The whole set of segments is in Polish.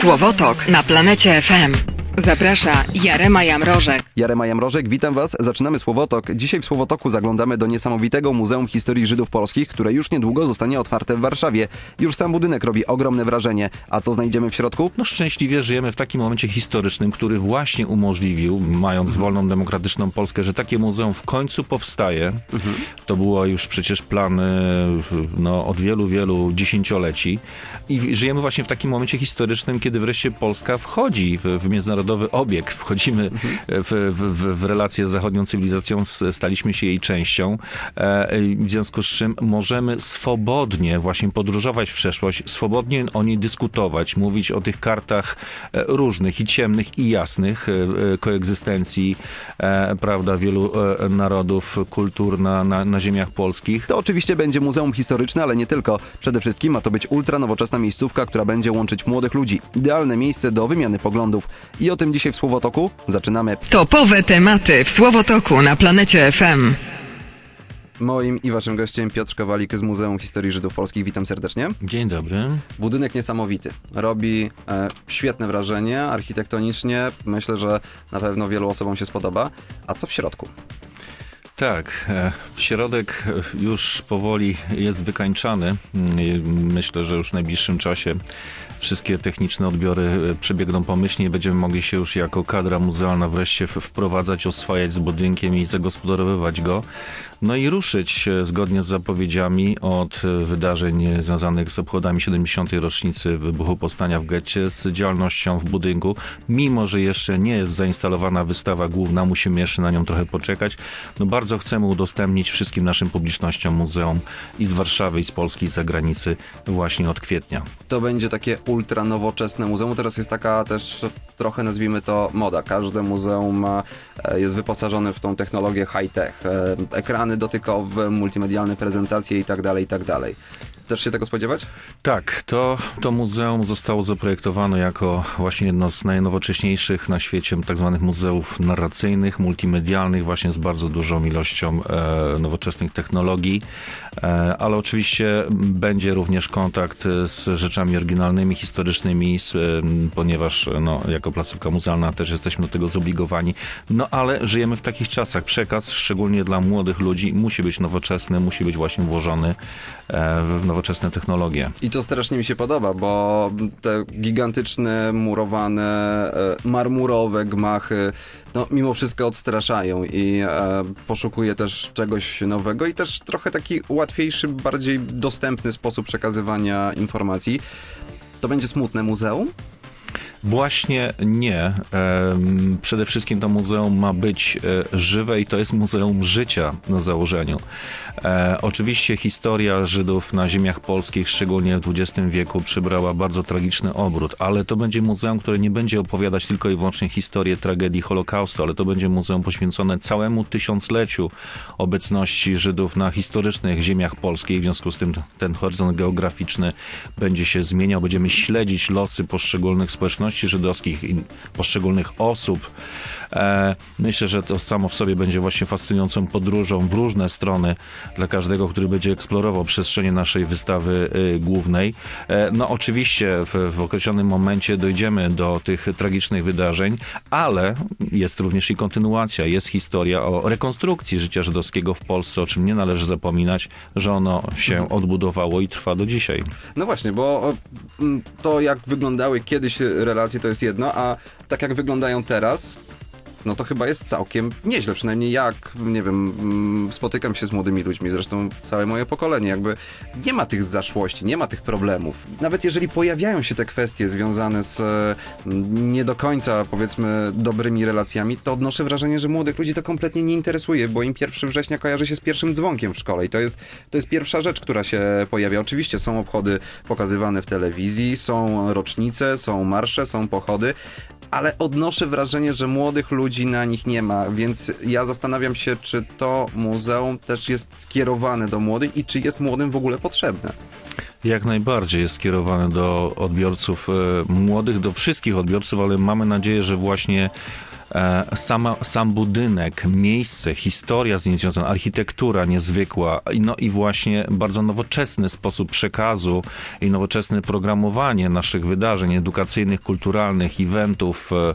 Słowotok na planecie FM. Zaprasza Jarema Jamrożek. Jarema Jamrożek, witam Was. Zaczynamy Słowotok. Dzisiaj w Słowotoku zaglądamy do niesamowitego Muzeum Historii Żydów Polskich, które już niedługo zostanie otwarte w Warszawie. Już sam budynek robi ogromne wrażenie. A co znajdziemy w środku? No szczęśliwie żyjemy w takim momencie historycznym, który właśnie umożliwił, mając wolną, demokratyczną Polskę, że takie muzeum w końcu powstaje. To było już przecież plan no, od wielu, wielu dziesięcioleci. I żyjemy właśnie w takim momencie historycznym, kiedy wreszcie Polska wchodzi w, w obieg. Wchodzimy w, w, w, w relacje z zachodnią cywilizacją, staliśmy się jej częścią. E, W związku z czym możemy swobodnie właśnie podróżować w przeszłość, swobodnie o niej dyskutować, mówić o tych kartach e, różnych i ciemnych i jasnych e, e, koegzystencji, e, prawda, wielu e, narodów, kultur na, na, na ziemiach polskich. To oczywiście będzie muzeum historyczne, ale nie tylko. Przede wszystkim ma to być ultra nowoczesna miejscówka, która będzie łączyć młodych ludzi. Idealne miejsce do wymiany poglądów. I o tym dzisiaj w Słowotoku. Zaczynamy. Topowe tematy w Słowotoku na planecie FM. Moim i Waszym gościem Piotr Kowalik z Muzeum Historii Żydów Polskich. Witam serdecznie. Dzień dobry. Budynek niesamowity. Robi e, świetne wrażenie architektonicznie. Myślę, że na pewno wielu osobom się spodoba. A co w środku? Tak, e, środek już powoli jest wykańczany. Mm, Myślę, że już w najbliższym czasie wszystkie techniczne odbiory e, przebiegną pomyślnie i będziemy mogli się już jako kadra muzealna wreszcie wprowadzać, oswajać z budynkiem i zagospodarowywać go. No i ruszyć e, zgodnie z zapowiedziami od wydarzeń związanych z obchodami 70. rocznicy wybuchu powstania w getcie z działalnością w budynku. Mimo, że jeszcze nie jest zainstalowana wystawa główna, musimy jeszcze na nią trochę poczekać. No bardzo chcemy udostępnić wszystkim naszym publicznościom muzeum i z Warszawy, i z Polski, i z zagranicy właśnie od kwietnia. To będzie takie ultra nowoczesne muzeum. Teraz jest taka też trochę nazwijmy to moda. Każde muzeum e, jest wyposażone w tą technologię high-tech. E, Ekrany dotykowe, multimedialne prezentacje i tak dalej, i tak dalej. Też się tego spodziewać? Tak, to, to muzeum zostało zaprojektowane jako właśnie jedno z najnowocześniejszych na świecie tak zwanych muzeów narracyjnych, multimedialnych, właśnie z bardzo dużą ilością e, nowoczesnych technologii, e, ale oczywiście będzie również kontakt z rzeczami oryginalnymi, historycznymi, z, e, ponieważ no, jako placówka muzealna też jesteśmy do tego zobligowani. No ale żyjemy w takich czasach. Przekaz, szczególnie dla młodych ludzi, musi być nowoczesny, musi być właśnie włożony e, w nowoczesne technologie. I to strasznie mi się podoba, bo te gigantyczne, murowane, e, marmurowe gmachy, no mimo wszystko odstraszają i e, poszukuję też czegoś nowego i też trochę taki łatwiejszy, bardziej dostępny sposób przekazywania informacji. To będzie smutne muzeum? Właśnie nie. Przede wszystkim to muzeum ma być e, żywe i to jest muzeum życia na założeniu. E, Oczywiście historia Żydów na ziemiach polskich, szczególnie w XX wieku, przybrała bardzo tragiczny obrót, ale to będzie muzeum, które nie będzie opowiadać tylko i wyłącznie historię tragedii Holokaustu, ale to będzie muzeum poświęcone całemu tysiącleciu obecności Żydów na historycznych ziemiach polskich. W związku z tym ten horyzont geograficzny będzie się zmieniał. Będziemy śledzić losy poszczególnych społeczności żydowskich i poszczególnych osób. E, myślę, że to samo w sobie będzie właśnie fascynującą podróżą w różne strony dla każdego, który będzie eksplorował przestrzenie naszej wystawy y, głównej. E, no oczywiście w, w określonym momencie dojdziemy do tych tragicznych wydarzeń, ale jest również i kontynuacja, jest historia o rekonstrukcji życia żydowskiego w Polsce, o czym nie należy zapominać, że ono się odbudowało i trwa do dzisiaj. No właśnie, bo to jak wyglądały kiedyś relacje to jest jedno, a tak jak wyglądają teraz, no to chyba jest całkiem nieźle. Przynajmniej jak, nie wiem, mm, spotykam się z młodymi ludźmi, zresztą całe moje pokolenie, jakby nie ma tych zaszłości, nie ma tych problemów. Nawet jeżeli pojawiają się te kwestie związane z mm, nie do końca, powiedzmy, dobrymi relacjami, to odnoszę wrażenie, że młodych ludzi to kompletnie nie interesuje, bo im 1 września kojarzy się z pierwszym dzwonkiem w szkole i to jest, to jest pierwsza rzecz, która się pojawia. Oczywiście są obchody pokazywane w telewizji, są rocznice, są marsze, są pochody, ale odnoszę wrażenie, że młodych ludzi na nich nie ma, więc ja zastanawiam się, czy to muzeum też jest skierowane do młodych i czy jest młodym w ogóle potrzebne. Jak najbardziej jest skierowany do odbiorców e, młodych, do wszystkich odbiorców, ale mamy nadzieję, że właśnie sama, sam budynek, miejsce, historia z nim związana, architektura niezwykła, no i właśnie bardzo nowoczesny sposób przekazu i nowoczesne programowanie naszych wydarzeń edukacyjnych, kulturalnych, eventów, e,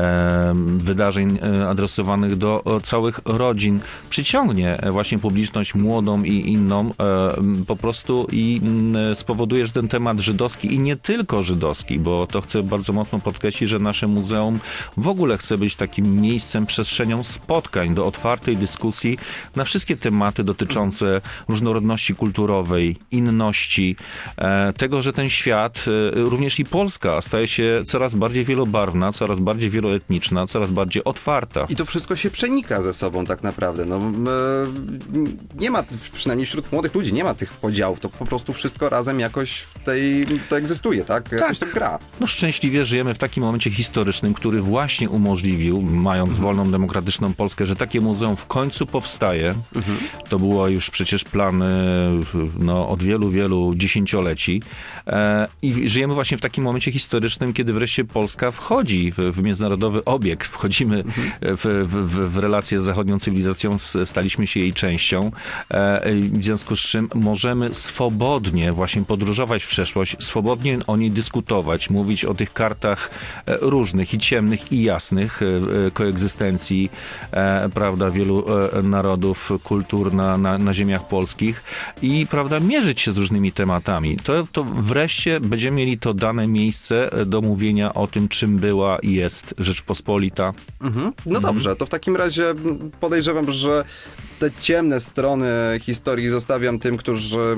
e, wydarzeń e, adresowanych do e, całych rodzin, przyciągnie e, właśnie publiczność młodą i inną e, po prostu i spowoduje, że ten temat żydowski i nie tylko żydowski, bo to chcę bardzo mocno podkreślić, że nasze muzeum w ogóle chce być takim miejscem, przestrzenią spotkań do otwartej dyskusji na wszystkie tematy dotyczące różnorodności kulturowej, inności, e, tego, że ten świat, e, również i Polska, staje się coraz bardziej wielobarwna, coraz bardziej wieloetniczna, coraz bardziej otwarta. I to wszystko się przenika ze sobą tak naprawdę. No, e, nie ma, przynajmniej wśród młodych ludzi, nie ma tych podziałów. To po prostu wszystko razem jakoś w tej, to egzystuje, tak? Jakoś to gra. No szczęśliwie żyjemy w takim momencie historycznym, który właśnie umożliwił, mając wolną, demokratyczną Polskę, że takie muzeum w końcu powstaje. To było już przecież plany no, od wielu, wielu dziesięcioleci. E, I żyjemy właśnie w takim momencie historycznym, kiedy wreszcie Polska wchodzi w, w międzynarodowy obieg. Wchodzimy w, w, w, w relacje z zachodnią cywilizacją, staliśmy się jej częścią. E, w związku z czym możemy swobodnie właśnie podróżować w przeszłość, swobodnie o niej dyskutować, mówić o tych kartach e, różnych i ciemnych i jasnych koegzystencji, e, prawda, wielu e, narodów, kultur na, na, na ziemiach polskich i, prawda, mierzyć się z różnymi tematami. To, to wreszcie będziemy mieli to dane miejsce e, do mówienia o tym, czym była i jest Rzeczpospolita. Mhm. No dobrze, to w takim razie podejrzewam, że te ciemne strony historii zostawiam tym, którzy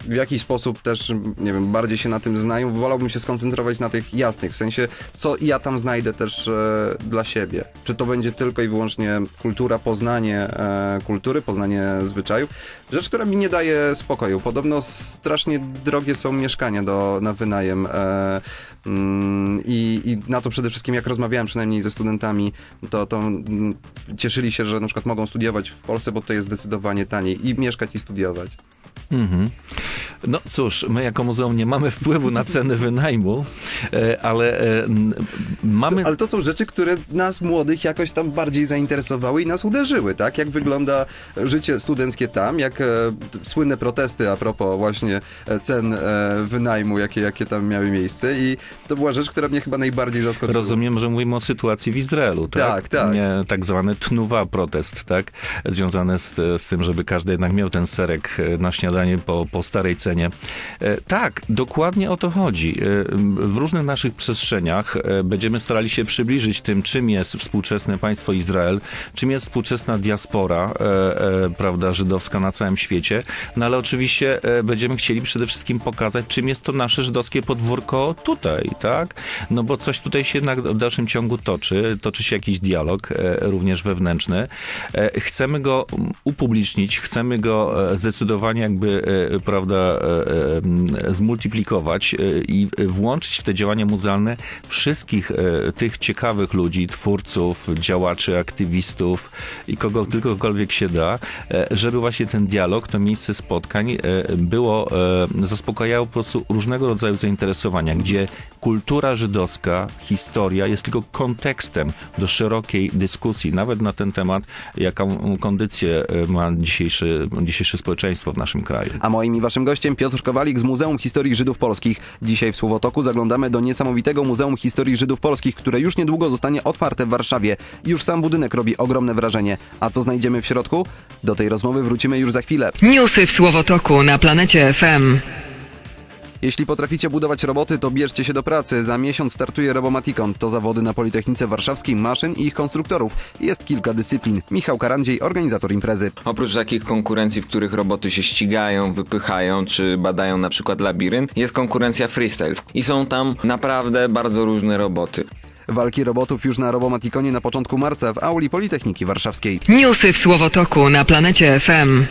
w jakiś sposób też, nie wiem, bardziej się na tym znają. Wolałbym się skoncentrować na tych jasnych, w sensie, co ja tam znajdę też e, dla siebie. Czy to będzie tylko i wyłącznie kultura, poznanie e, kultury, poznanie zwyczajów. Rzecz, która mi nie daje spokoju. Podobno strasznie drogie są mieszkania do, na wynajem. E, Mm, I, I na to przede wszystkim, jak rozmawiałem przynajmniej ze studentami, to, to mm, cieszyli się, że na przykład mogą studiować w Polsce, bo to jest zdecydowanie taniej i mieszkać i studiować. Mhm. No cóż, my jako muzeum nie mamy wpływu na ceny wynajmu, e, ale e, mamy... To, ale to są rzeczy, które nas młodych jakoś tam bardziej zainteresowały i nas uderzyły, tak? Jak wygląda życie studenckie tam, jak e, słynne protesty a propos właśnie cen wynajmu, jakie, jakie tam miały miejsce i to była rzecz, która mnie chyba najbardziej zaskoczyła. Rozumiem, że mówimy o sytuacji w Izraelu, tak? Tak, tak. Nie, tak zwany tnuwa protest, tak? Związany z, z tym, żeby każdy jednak miał ten serek na śniadanie po, po starej cenie. E, Tak, dokładnie o to chodzi. E, W różnych naszych przestrzeniach e, będziemy starali się przybliżyć tym, czym jest współczesne państwo Izrael, czym jest współczesna diaspora, prawda, żydowska na całym świecie, no ale oczywiście będziemy chcieli przede wszystkim pokazać, czym jest to nasze żydowskie podwórko tutaj, tak? No bo coś tutaj się jednak w dalszym ciągu toczy, toczy się jakiś dialog, również wewnętrzny. Chcemy go upublicznić, chcemy go zdecydowanie jakby, prawda, zmultiplikować e, i włączyć w te działania muzealne wszystkich e, tych ciekawych ludzi, twórców, działaczy, aktywistów i kogo tylkokolwiek się da, e, żeby właśnie ten dialog, to miejsce spotkań e, było, e, zaspokajało po prostu różnego rodzaju zainteresowania, gdzie kultura żydowska, historia jest tylko kontekstem do szerokiej dyskusji, nawet na ten temat, jaką kondycję e, ma dzisiejszy, dzisiejsze społeczeństwo w naszym kraju. A moim i waszym gościem Piotr Kowalik z Muzeum Historii Żydów Polskich. Dzisiaj w Słowotoku zaglądamy do niesamowitego Muzeum Historii Żydów Polskich, które już niedługo zostanie otwarte w Warszawie. Już sam budynek robi ogromne wrażenie. A co znajdziemy w środku? Do tej rozmowy wrócimy już za chwilę. Newsy w Słowotoku na planecie FM. Jeśli potraficie budować roboty, to bierzcie się do pracy. Za miesiąc startuje Robomaticon. To zawody na Politechnice Warszawskiej maszyn i ich konstruktorów. Jest kilka dyscyplin. Michał Karandziej, organizator imprezy. Oprócz takich konkurencji, w których roboty się ścigają, wypychają czy badają na przykład labirynt, jest konkurencja freestyle. I są tam naprawdę bardzo różne roboty. Walki robotów już na Robomaticonie na początku marca w auli Politechniki Warszawskiej. Newsy w Słowotoku na planecie FM.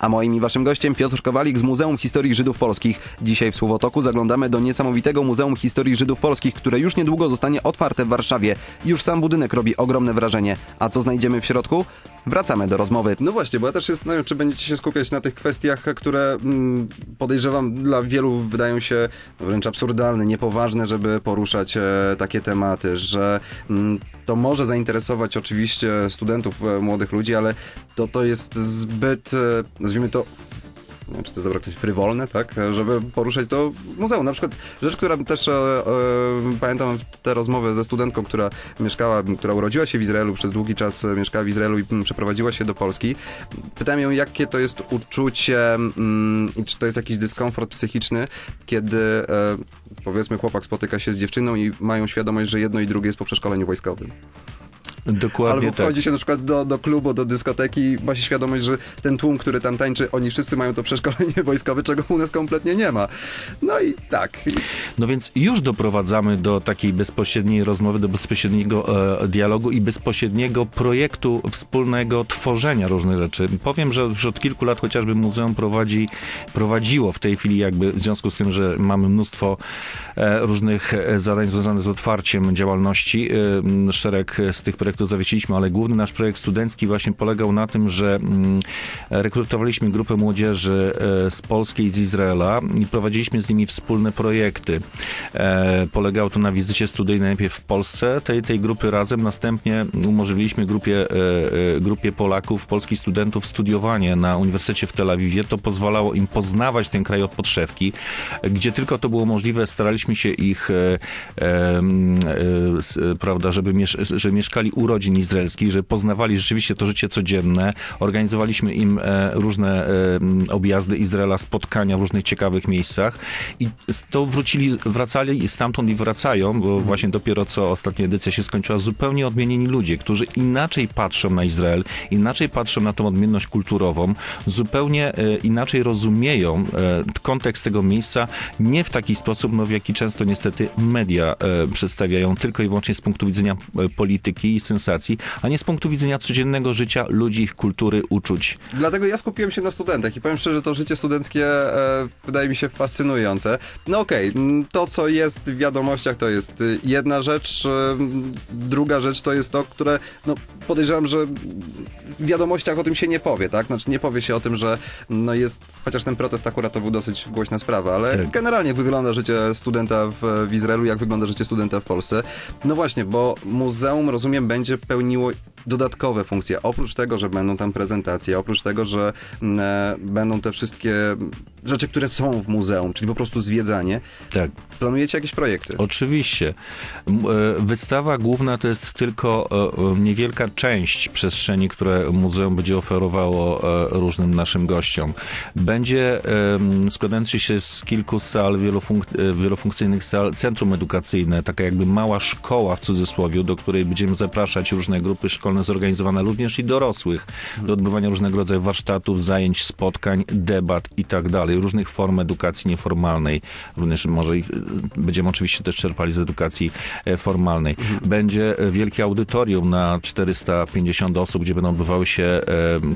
A moim i waszym gościem Piotr Kowalik z Muzeum Historii Żydów Polskich. Dzisiaj w Słowotoku zaglądamy do niesamowitego Muzeum Historii Żydów Polskich, które już niedługo zostanie otwarte w Warszawie. Już sam budynek robi ogromne wrażenie. A co znajdziemy w środku? Wracamy do rozmowy. No właśnie, bo ja też się zastanawiam, czy będziecie się skupiać na tych kwestiach, które mm, podejrzewam dla wielu wydają się wręcz absurdalne, niepoważne, żeby poruszać e, takie tematy, że mm, to może zainteresować oczywiście studentów, e, młodych ludzi, ale to, to jest zbyt, e, nazwijmy to, nie wiem, czy to jest dobre określenie, frywolne, tak, żeby poruszać to muzeum. Na przykład rzecz, która też, e, e, pamiętam tę rozmowę ze studentką, która mieszkała, która urodziła się w Izraelu, przez długi czas mieszkała w Izraelu i mm, przeprowadziła się do Polski. Pytałem ją, jakie to jest uczucie mm, i czy to jest jakiś dyskomfort psychiczny, kiedy e, powiedzmy chłopak spotyka się z dziewczyną i mają świadomość, że jedno i drugie jest po przeszkoleniu wojskowym. Dokładnie Albo tak. wchodzi się na przykład do, do klubu, do dyskoteki i ma się świadomość, że ten tłum, który tam tańczy, oni wszyscy mają to przeszkolenie wojskowe, czego u nas kompletnie nie ma. No i tak. No więc już doprowadzamy do takiej bezpośredniej rozmowy, do bezpośredniego e, dialogu i bezpośredniego projektu wspólnego tworzenia różnych rzeczy. Powiem, że już od kilku lat chociażby muzeum prowadzi, prowadziło w tej chwili jakby w związku z tym, że mamy mnóstwo e, różnych e, zadań związanych z otwarciem działalności. E, szereg z tych projektów zawiesiliśmy, ale główny nasz projekt studencki właśnie polegał na tym, że mm, rekrutowaliśmy grupę młodzieży e, z Polski i z Izraela i prowadziliśmy z nimi wspólne projekty. E, Polegało to na wizycie studyjnej najpierw w Polsce tej, tej grupy razem, następnie umożliwiliśmy grupie, e, grupie Polaków, polskich studentów studiowanie na Uniwersytecie w Tel Awiwie. To pozwalało im poznawać ten kraj od podszewki. Gdzie tylko to było możliwe, staraliśmy się ich, prawda, żeby, miesz żeby mieszkali u rodzin izraelskich, żeby poznawali rzeczywiście to życie codzienne. Organizowaliśmy im e, różne e, objazdy Izraela, spotkania w różnych ciekawych miejscach. I to wrócili, wracali stamtąd i wracają, bo właśnie dopiero co ostatnia edycja się skończyła, zupełnie odmienieni ludzie, którzy inaczej patrzą na Izrael, inaczej patrzą na tą odmienność kulturową, zupełnie e, inaczej rozumieją kontekst tego miejsca, nie w taki sposób, no w jaki często niestety media przedstawiają, tylko i wyłącznie z punktu widzenia polityki i sensacji, a nie z punktu widzenia codziennego życia ludzi, ich kultury, uczuć. Dlatego ja skupiłem się na studentach i powiem szczerze, to życie studenckie e, wydaje mi się fascynujące. No okej, m, to co jest w wiadomościach to jest y, jedna rzecz, e, druga rzecz to jest to, które no, podejrzewam, że w wiadomościach o tym się nie powie, tak? Znaczy nie powie się o tym, że no jest, chociaż ten protest akurat to był dosyć głośna sprawa, ale Tak. generalnie wygląda życie studenta w, w Izraelu, jak wygląda życie studenta w Polsce. No właśnie, bo muzeum, rozumiem, będzie pełniło dodatkowe funkcje. Oprócz tego, że będą tam prezentacje, oprócz tego, że mm, e, będą te wszystkie rzeczy, które są w muzeum, czyli po prostu zwiedzanie, Tak. planujecie jakieś projekty? Oczywiście. E, Wystawa główna to jest tylko e, e, niewielka część przestrzeni, które muzeum będzie oferowało różnym naszym gościom. Będzie składający się z kilku sal, wielofunk- wielofunkcyjnych sal, centrum edukacyjne, taka jakby mała szkoła w cudzysłowie, do której będziemy zapraszać różne grupy szkolne zorganizowane, również i dorosłych, do odbywania różnego rodzaju warsztatów, zajęć, spotkań, debat i tak dalej, różnych form edukacji nieformalnej. Również może y, będziemy oczywiście też czerpali z edukacji e, formalnej. Będzie e, wielkie audytorium na 450 osób, gdzie będą odbywały się e,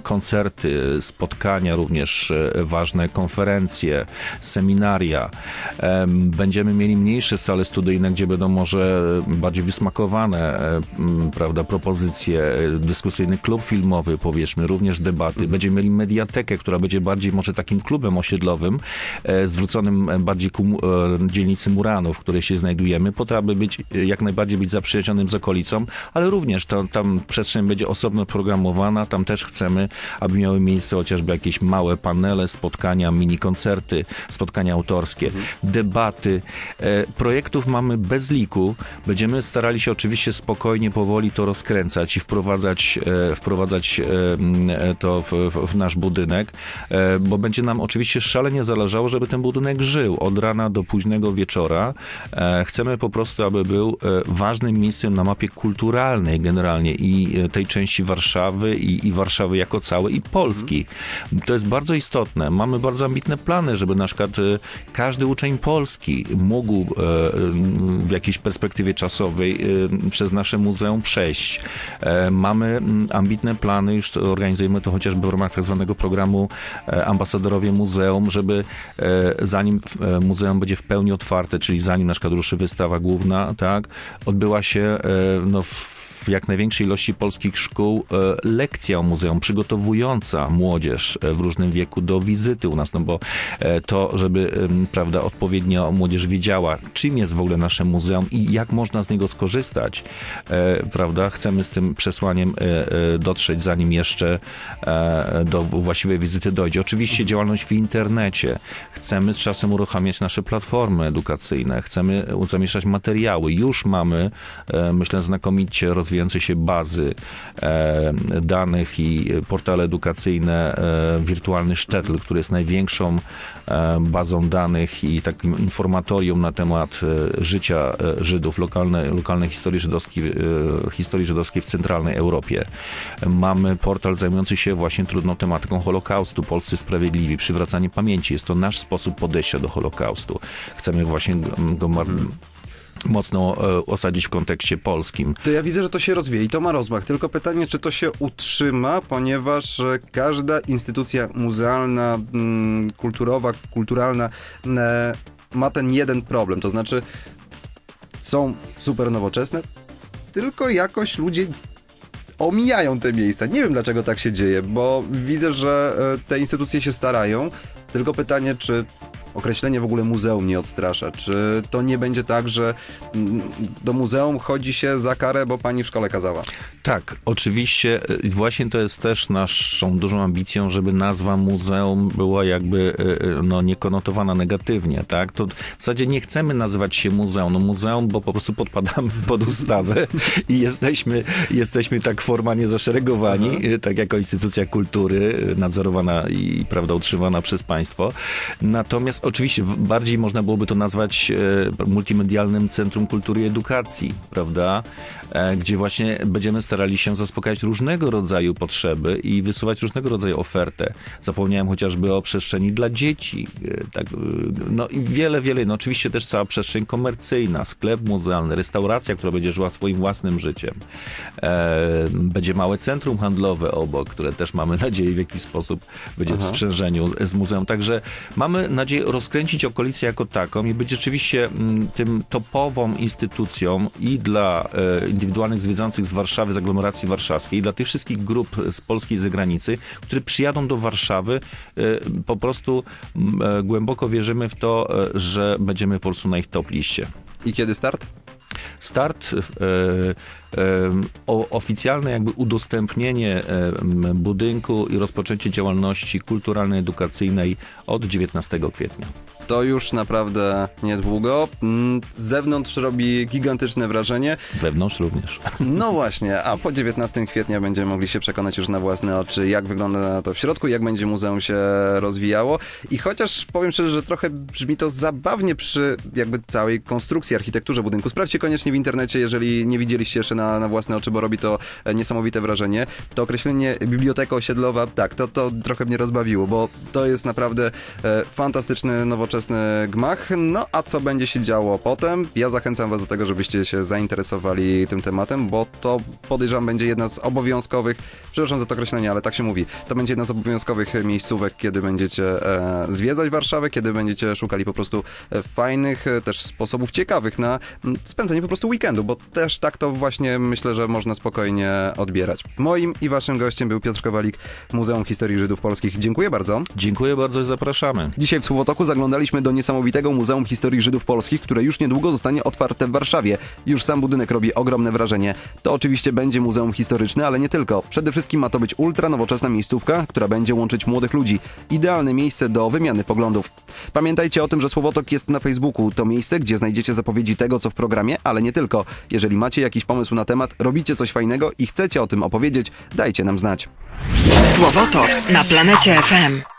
koncerty, spotkania również, e, ważne konferencje, seminaria. Em, Będziemy mieli mniejsze sale studyjne, gdzie będą może bardziej wysmakowane, e, prawda, propozycje, e, dyskusyjny klub filmowy, powiedzmy, również debaty. Będziemy mieli mediatekę, która będzie bardziej może takim klubem osiedlowym, e, zwróconym bardziej ku e, dzielnicy Muranów, w której się znajdujemy, po to, aby być, e, jak najbardziej być zaprzyjaźnionym z okolicą, ale również to, tam przestrzeń będzie osobno programowana, tam też chcemy, aby miały miejsce chociażby jakieś małe panele, spotkania, mini koncerty, spotkania autorskie, debaty. E, projektów mamy bez liku. Będziemy starali się oczywiście spokojnie, powoli to rozkręcać i wprowadzać, e, wprowadzać e, e, to w, w, w nasz budynek, bo będzie nam oczywiście szalenie zależało, żeby ten budynek żył od rana do późnego wieczora. Chcemy po prostu, aby był ważnym miejscem na mapie kulturalnej generalnie i tej części Warszawy i, i Warszawy jako całej i Polski. To jest bardzo istotne. Mamy bardzo ambitne plany, żeby na przykład każdy uczeń polski mógł w jakiejś perspektywie czasowej przez nasze muzeum przejść. Mamy mm, ambitne plany, już organizujemy to chociażby w ramach tak zwanego programu e, Ambasadorowie Muzeum, żeby e, zanim e, muzeum będzie w pełni otwarte, czyli zanim na przykład ruszy wystawa główna, tak, odbyła się no, w w jak największej ilości polskich szkół e, lekcja o muzeum, przygotowująca młodzież e, w różnym wieku do wizyty u nas, no bo e, to, żeby prawda, odpowiednio młodzież wiedziała, czym jest w ogóle nasze muzeum i jak można z niego skorzystać, prawda, chcemy z tym przesłaniem dotrzeć, zanim jeszcze do właściwej wizyty dojdzie. Oczywiście działalność w internecie. Chcemy z czasem uruchamiać nasze platformy edukacyjne, chcemy zamieszczać materiały. Już mamy, myślę, znakomicie rozwijające się bazy e, danych i portale edukacyjne. E, wirtualny Sztetl, który jest największą e, bazą danych i takim informatorium na temat życia Żydów, lokalnej, lokalnej historii żydowskiej, historii żydowskiej w centralnej Europie. Mamy portal zajmujący się właśnie trudną tematyką Holokaustu, Polscy Sprawiedliwi, przywracanie pamięci. Jest to nasz sposób podejścia do Holokaustu. Chcemy właśnie go mar- mocno e, osadzić w kontekście polskim. To ja widzę, że to się rozwija i to ma rozmach. Tylko pytanie, czy to się utrzyma, ponieważ e, każda instytucja muzealna, mm, kulturowa, kulturalna e, ma ten jeden problem. To znaczy, są super nowoczesne, tylko jakoś ludzie omijają te miejsca. Nie wiem, dlaczego tak się dzieje, bo widzę, że te instytucje się starają. Tylko pytanie, czy określenie w ogóle muzeum nie odstrasza? Czy to nie będzie tak, że mm, do muzeum chodzi się za karę, bo pani w szkole kazała? Tak, oczywiście e, właśnie to jest też naszą dużą ambicją, żeby nazwa muzeum była jakby e, e, no, niekonotowana negatywnie, tak? To w zasadzie nie chcemy nazywać się muzeum, no muzeum, bo po prostu podpadamy pod ustawę i jesteśmy, jesteśmy tak formalnie zaszeregowani, tak jako instytucja kultury nadzorowana i prawda utrzymana przez państwo. Natomiast oczywiście bardziej można byłoby to nazwać e, multimedialnym centrum kultury i edukacji, prawda? E, gdzie właśnie będziemy starali się zaspokajać różnego rodzaju potrzeby i wysuwać różnego rodzaju ofertę. Zapomniałem chociażby o przestrzeni dla dzieci, e, tak, no i wiele, wiele, no oczywiście też cała przestrzeń komercyjna, sklep muzealny, restauracja, która będzie żyła swoim własnym życiem. Będzie małe centrum handlowe obok, które też mamy nadzieję w jakiś sposób będzie w sprzężeniu z muzeum. Także mamy nadzieję rozkręcić okolicę jako taką i być rzeczywiście mm, tym topową instytucją i dla e, indywidualnych zwiedzających z Warszawy, z aglomeracji warszawskiej, i dla tych wszystkich grup z Polski i zagranicy, które przyjadą do Warszawy. E, po prostu e, głęboko wierzymy w to, że będziemy po prostu na ich top liście. I kiedy start? Start, e, e, oficjalne jakby udostępnienie e, budynku i rozpoczęcie działalności kulturalnej, edukacyjnej od 19 kwietnia. To już naprawdę niedługo. Mm, Z zewnątrz robi gigantyczne wrażenie. Wewnątrz również. No właśnie, a po 19 kwietnia będziemy mogli się przekonać już na własne oczy, jak wygląda to w środku, jak będzie muzeum się rozwijało. I chociaż powiem szczerze, że trochę brzmi to zabawnie przy jakby całej konstrukcji, architekturze budynku. Sprawdźcie koniecznie w internecie, jeżeli nie widzieliście jeszcze na, na własne oczy, bo robi to e, niesamowite wrażenie. To określenie biblioteka osiedlowa, tak, to, to trochę mnie rozbawiło, bo to jest naprawdę e, fantastyczny, nowoczesny gmach. No a co będzie się działo potem? Ja zachęcam was do tego, żebyście się zainteresowali tym tematem, bo to podejrzewam będzie jedna z obowiązkowych, przepraszam za to określenie, ale tak się mówi, to będzie jedna z obowiązkowych miejscówek, kiedy będziecie e, zwiedzać Warszawę, kiedy będziecie szukali po prostu e, fajnych e, też sposobów ciekawych na spędzenie po prostu weekendu, bo też tak to właśnie myślę, że można spokojnie odbierać. Moim i waszym gościem był Piotr Kowalik, Muzeum Historii Żydów Polskich. Dziękuję bardzo. Dziękuję bardzo i zapraszamy. Dzisiaj w Słowotoku zaglądaliśmy do niesamowitego Muzeum Historii Żydów Polskich, które już niedługo zostanie otwarte w Warszawie. Już sam budynek robi ogromne wrażenie. To oczywiście będzie muzeum historyczne, ale nie tylko. Przede wszystkim ma to być ultra nowoczesna miejscówka, która będzie łączyć młodych ludzi. Idealne miejsce do wymiany poglądów. Pamiętajcie o tym, że Słowotok jest na Facebooku. To miejsce, gdzie znajdziecie zapowiedzi tego, co w programie, ale nie tylko. Jeżeli macie jakiś pomysł na temat, robicie coś fajnego i chcecie o tym opowiedzieć, dajcie nam znać. Słowotok na planecie FM.